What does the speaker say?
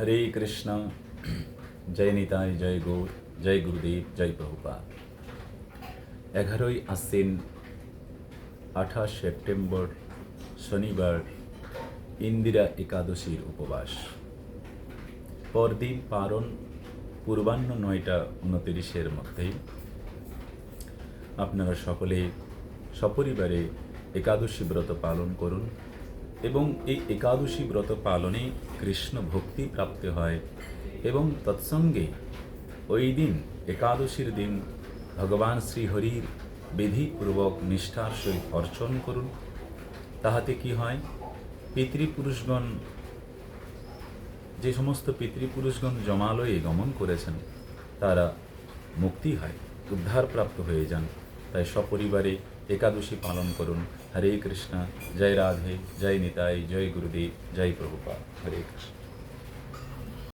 হরে কৃষ্ণ জয় নিতাই, জয় গৌর, জয় গুরুদেব, জয় প্রভুপাদ। এগারোই আশ্বিন, আঠাশ সেপ্টেম্বর, শনিবার, ইন্দিরা একাদশীর উপবাস। পরদিন পারণ, পূর্বাহ্ন নয়টা উনতিরিশের মধ্যেই আপনারা সকলে সপরিবারে একাদশী ব্রত পালন করুন। এবং এই একাদশী ব্রত পালনে কৃষ্ণ ভক্তি প্রাপ্তি হয় এবং তৎসঙ্গে ওই দিন, একাদশীর দিন, ভগবান শ্রীহরির বিধিপূর্বক নিষ্ঠার সহিত অর্চন করুন। তাহাতে কি হয়, পিতৃপুরুষগণ, যে সমস্ত পিতৃপুরুষগণ জমালয়ে গমন করেছেন, তারা মুক্তি হয়, উদ্ধারপ্রাপ্ত হয়ে যান। তাই সপরিবারে একাদশী পালন করুন। হরে কৃষ্ণ। জয় রাধে। জয় নিতাই। জয় গুরুদেব। জয় প্রভুপা হরে কৃষ্ণ।